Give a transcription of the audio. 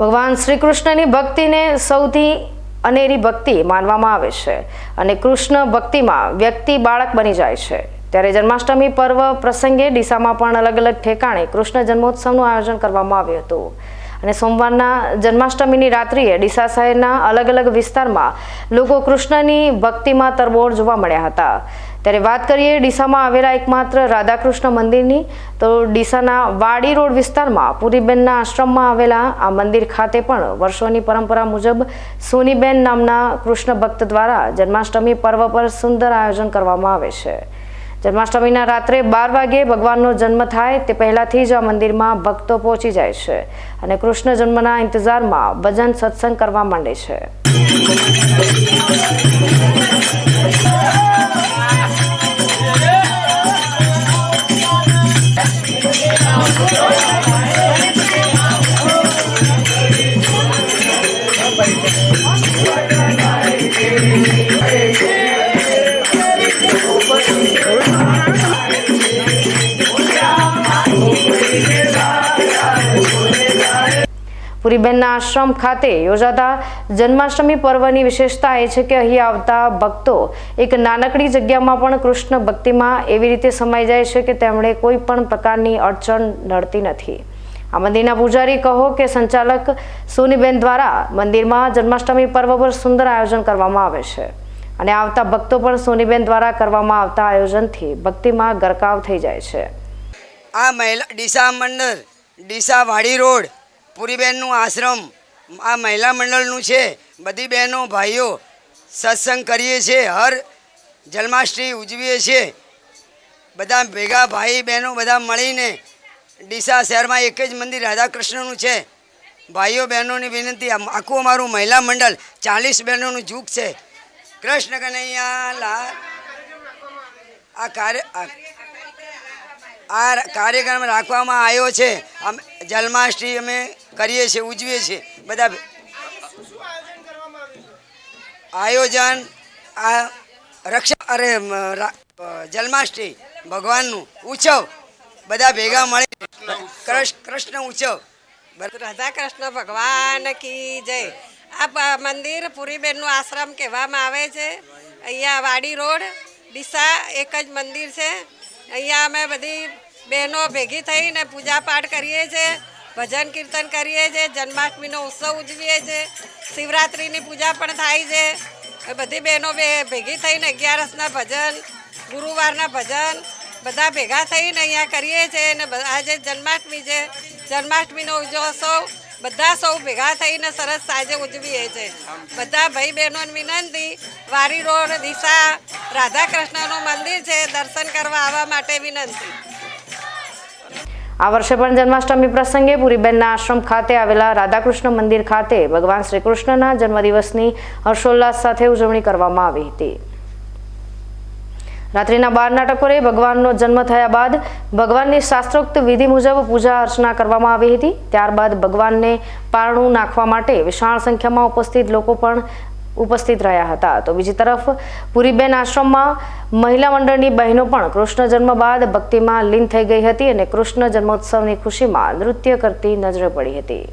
ભગવાન શ્રી કૃષ્ણની ભક્તિને સૌથી અનેરી ભક્તિ માનવામાં આવે છે અને કૃષ્ણ ભક્તિમાં વ્યક્તિ બાળક બની જાય છે. ત્યારે જન્માષ્ટમી પર્વ પ્રસંગે ડીસામાં પણ અલગ અલગ ઠેકાણે કૃષ્ણ જન્મોત્સવનું આયોજન કરવામાં આવ્યું હતું. અને સોમવારના જન્માષ્ટમીની રાત્રિએ ડીસા શહેરના અલગ અલગ વિસ્તારમાં લોકો કૃષ્ણની ભક્તિમાં તરબોળ જોવા મળ્યા હતા. ત્યારે વાત કરીએ ડીસામાં આવેલા એકમાત્ર રાધાકૃષ્ણ મંદિરની, તો ડીસાના વાડી રોડ વિસ્તારમાં પુરીબેનના આશ્રમમાં આવેલા આ મંદિર ખાતે પણ વર્ષોની પરંપરા મુજબ સોનીબેન નામના કૃષ્ણ ભક્ત દ્વારા જન્માષ્ટમી પર્વ પર સુંદર આયોજન કરવામાં આવે છે. જન્માષ્ટમીના રાત્રે બાર વાગે ભગવાનનો જન્મ થાય તે પહેલાથી જ આ મંદિરમાં ભક્તો પહોંચી જાય છે અને કૃષ્ણ જન્મના ઇંતજારમાં ભજન સત્સંગ કરવા માંડે છે. પુરીબેનના આશ્રમ ખાતે યોજાતા જન્માષ્ટમી પર્વની વિશેષતા એ છે કે અહીં આવતા ભક્તો એક નાનકડી જગ્યામાં પણ કૃષ્ણ ભક્તિમાં એવી રીતે સમાઈ જાય છે કે તેમણે કોઈ પણ પ્રકારની અડચણ નડતી નથી. આ મંદિરના પૂજારી કહો કે સંચાલક સોનીબેન દ્વારા મંદિરમાં જન્માષ્ટમી પર્વ પર સુંદર આયોજન કરવામાં આવે છે. અને આવતા ભક્તો પણ સોનીબેન દ્વારા કરવામાં આવતા આયોજનથી ભક્તિમાં ગરકાવ થઈ જાય છે. આ મહિલા ડીસા મંડળ ડીસા વાડી રોડ પુરીબેનનું આશ્રમ આ મહિલા મંડળનું છે. બધી બહેનો, ભાઈઓ સત્સંગ કરીએ છીએ, હર જન્માષ્ટમી ઉજવીએ છીએ. બધા ભેગા ભાઈ બહેનો બધા મળીને ડીસા શહેરમાં એક જ મંદિર રાધાકૃષ્ણનું છે. ભાઈઓ બહેનોની વિનંતી આખું અમારું મહિલા મંડળ ચાલીસ બહેનોનું જૂથ છે. કૃષ્ણ કનૈયા લાલ આ કાર્ય આ કાર્યક્રમ રાખવામાં આવ્યો છે. અમે જન્માષ્ટમી અમે કરીએ છીએ, ઉજવીએ છીએ. બધા આયોજન, આ રક્ષા અરે જન્માષ્ટમી, ભગવાનનું ઉત્સવ. બધા ભેગા મળી. કૃષ્ણ ઉત્સવ. રાધા કૃષ્ણ ભગવાન કી જય. આ મંદિર પુરીબેનનું આશ્રમ કહેવામાં આવે છે. અહીંયા વાડી રોડ, ડીસા એક જ મંદિર છે. અહીંયા અમે બધી બહેનો ભેગી થઈને પૂજા પાઠ કરીએ છીએ. ભજન કીર્તન કરીએ છીએ જન્માષ્ટમીનો ઉત્સવ ઉજવીએ છીએ શિવરાત્રિની પૂજા પણ થાય છે. બધી બહેનો બે ભેગી થઈને અગિયારસના ભજન, ગુરુવારના ભજન બધા ભેગા થઈને અહીંયા કરીએ છીએ અને આજે જન્માષ્ટમી છે. જન્માષ્ટમીનો ઉત્સવ બધા સૌ ભેગા થઈને સરસ સાંજે ઉજવીએ છીએ બધા ભાઈ બહેનોને વિનંતી, વારી રોડ દિશા રાધા કૃષ્ણનું મંદિર છે, દર્શન કરવા આવવા માટે વિનંતી. આ વર્ષે પણ જન્માષ્ટમી પ્રસંગે પુરીબેનના આશ્રમ ખાતે આવેલા રાધાકૃષ્ણ મંદિર ખાતે ભગવાન શ્રી કૃષ્ણના જન્મદિવસની હર્ષોલ્લાસ સાથે ઉજવણી કરવામાં આવી હતી. રાત્રિના બાર નાટકોરે ભગવાનનો જન્મ થયા બાદ ભગવાનની શાસ્ત્રોક્ત વિધિ મુજબ પૂજા અર્ચના કરવામાં આવી હતી. ત્યારબાદ ભગવાનને પારણું નાખવા માટે વિશાળ સંખ્યામાં ઉપસ્થિત લોકો પણ ઉપસ્થિત રહ્યા હતા. તો બીજી તરફ, પુરીબેન આશ્રમમાં મહિલા મંડળની બહેનો પણ કૃષ્ણ જન્મ બાદ ભક્તિમાં લીન થઈ ગઈ હતી અને કૃષ્ણ જન્મોત્સવની ખુશીમાં નૃત્ય કરતી નજરે પડી હતી.